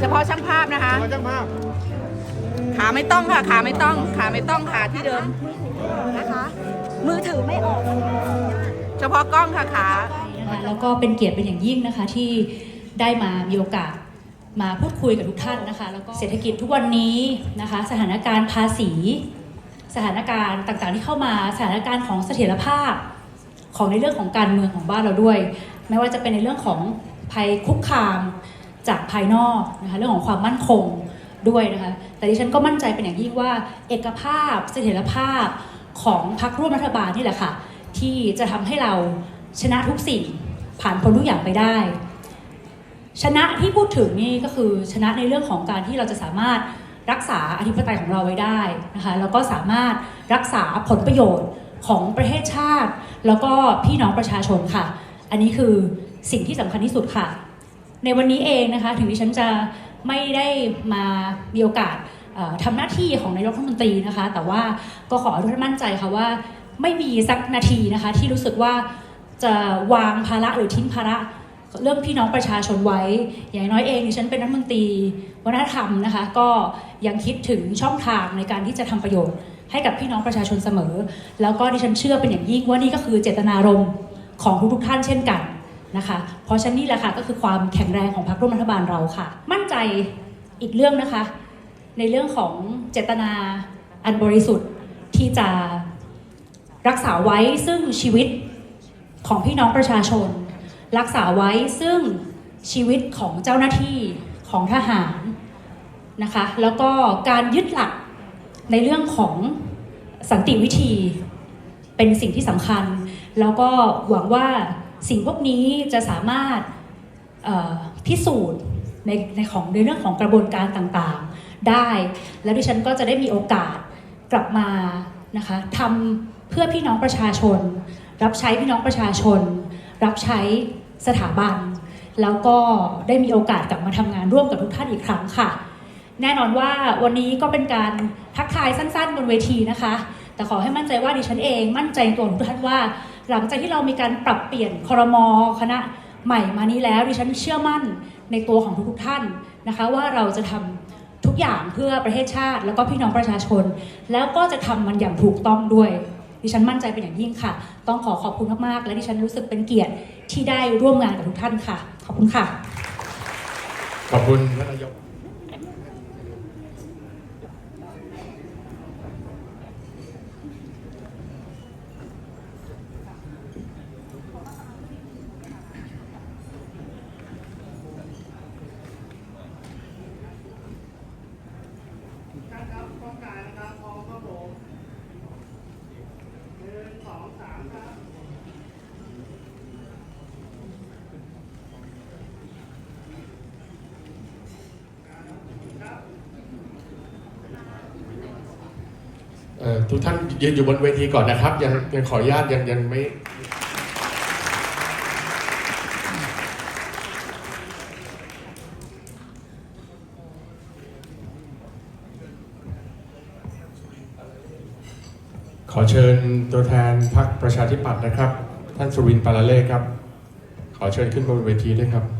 เฉพาะช่างภาพนะคะขอเจ้าภาพขาไม่ต้องค่ะ ขาไม่ต้อง ขาไม่ต้องขาที่เดิม นะคะ มือถือไม่ออกเฉพาะกล้องค่ะขา นะคะแล้วก็เป็นเกียรติเป็นอย่างยิ่งนะคะที่ได้มามีโอกาสมาพูดคุยกับทุกท่านนะคะ แล้วก็เศรษฐกิจทุกวันนี้นะคะ สถานการณ์ภาษี สถานการณ์ต่างๆที่เข้ามาสถานการณ์ของเสถียรภาพ ของในเรื่องของการเมืองของบ้านเราด้วย ไม่ว่าจะเป็นในเรื่องของภัยคุกคาม จากภายนอกนะคะเรื่องของความมั่นคงด้วยนะคะแต่ดิฉันก็มั่นใจเป็นอย่างยิ่งว่า เอกภาพเสถียรภาพของพรรคร่วมรัฐบาลนี่แหละค่ะ ที่จะทำให้เราชนะทุกสิ่งผ่านพ้นทุกอย่างไปได้ ชนะที่พูดถึงนี่ก็คือชนะในเรื่องของการที่เราจะสามารถรักษาอธิปไตยของเราไว้ได้นะคะแล้วก็สามารถรักษาผลประโยชน์ของประเทศชาติ แล้วก็พี่น้องประชาชนค่ะ อันนี้คือสิ่งที่สำคัญที่สุดค่ะ ในวันนี้เองนะคะ ถึงดิฉันจะไม่ได้มามีโอกาสเอ่อทำหน้าที่ของนายกรัฐมนตรีนะคะ แต่ว่าก็ขอทุกท่านมั่นใจค่ะว่า ไม่มีสักนาทีนะคะ ที่รู้สึกว่าจะวางภาระหรือทิ้งภาระเรื่องพี่น้องประชาชนไว้ อย่างน้อยเองดิฉันเป็นรัฐมนตรีวัฒนธรรมนะคะ ก็ยังคิดถึงช่องทางในการที่จะทำประโยชน์ ให้กับพี่น้องประชาชนเสมอ แล้วก็ดิฉันเชื่อเป็นอย่างยิ่งว่านี่ก็คือเจตนารมณ์ของทุกๆท่านเช่นกัน นะคะ เพราะฉะนั้นนี่แหละค่ะก็คือความแข็งแรงของพรรคร่วมรัฐบาลเราค่ะ มั่นใจอีกเรื่องนะคะ ในเรื่องของเจตนาอันบริสุทธิ์ที่จะรักษาไว้ซึ่งชีวิตของพี่น้องประชาชน รักษาไว้ซึ่งชีวิตของเจ้าหน้าที่ของทหารนะคะ แล้วก็การยึดหลักในเรื่องของสันติวิธีเป็นสิ่งที่สำคัญ แล้วก็หวังว่า สิ่งพวกนี้จะสามารถเอ่อพิสูจน์ในในของในเรื่องของกระบวนการต่างๆได้ แล้วดิฉันก็จะได้มีโอกาสกลับมานะคะทำเพื่อพี่น้องประชาชน รับใช้พี่น้องประชาชน รับใช้สถาบัน แล้วก็ได้มีโอกาสกลับมาทำงานร่วมกับทุกท่านอีกครั้งค่ะ แน่นอนว่าวันนี้ก็เป็นการทักทายสั้นๆบนเวทีนะคะ แต่ขอให้มั่นใจว่าดิฉันเองมั่นใจในตัวของทุกท่านว่า หลังจากที่เรามีการปรับเปลี่ยนครมคณะใหม่มานี้แล้วดิฉันเชื่อมั่นในตัวของทุกๆท่านนะคะ ว่าเราจะทำทุกอย่างเพื่อประเทศชาติ แล้วก็พี่น้องประชาชน แล้วก็จะทำมันอย่างถูกต้องด้วยดิฉันมั่นใจเป็นอย่างยิ่งค่ะ ต้องขอขอบคุณมากๆ และดิฉันรู้สึกเป็นเกียรติที่ได้ร่วมงานกับทุกท่านค่ะ ขอบคุณค่ะ ขอบคุณท่านนายก ทุกท่านยืนอยู่บนเวทีก่อนนะครับ ยังยังขออนุญาตยังยังไม่ขอเชิญตัวแทนพรรคประชาธิปัตย์นะครับ ท่านสุรินทร์ปาราเล่ครับ ขอเชิญขึ้นบนเวทีด้วยครับขอบ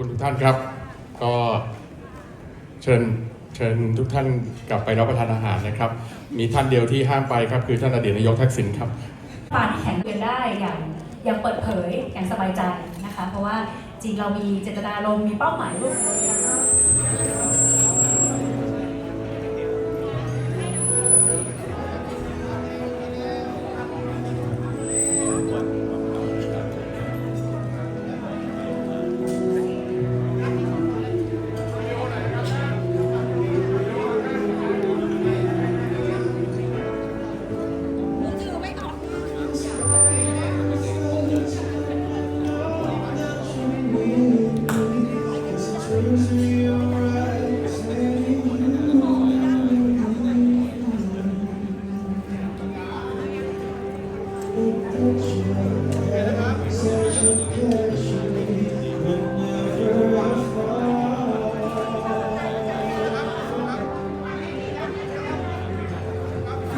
คุณทุกท่านครับ ก็เชิญเชิญทุกท่านกลับไปรับประทานอาหารนะครับ มีท่านเดียวที่ห้ามไปครับ คือท่านอดีตนายกทักษิณครับปาที่แข็งเรียนได้อย่างอย่างเปิดเผยอย่างสบายใจนะคะ เพราะว่าจริงเรามีเจตนารมณ์มีเป้าหมายร่วมกัน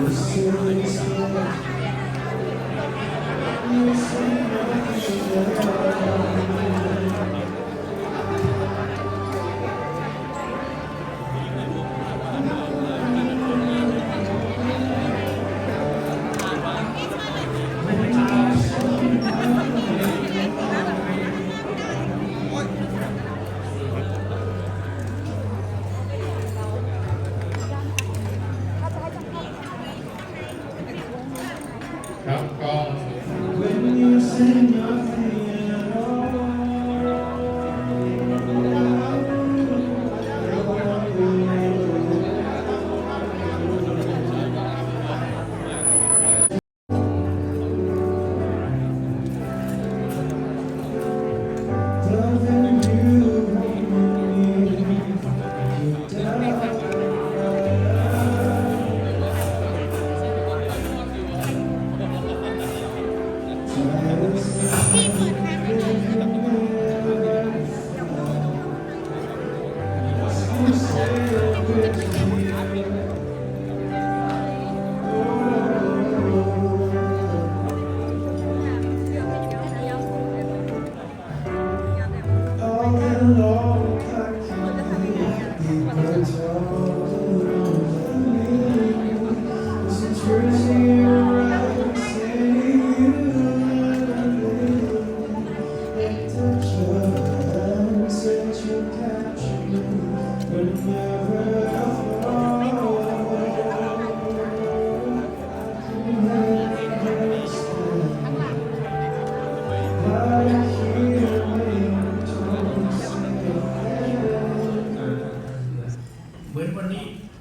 ครั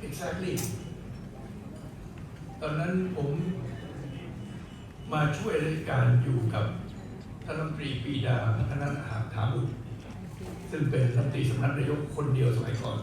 exactly ตอนนั้นผมมาช่วยราชการอยู่กับท่านรัฐมนตรีปีดาพัฒนาถาบุตรซึ่งเป็นรัฐมนตรีสำนักนายกคนเดียวสมัยก่อน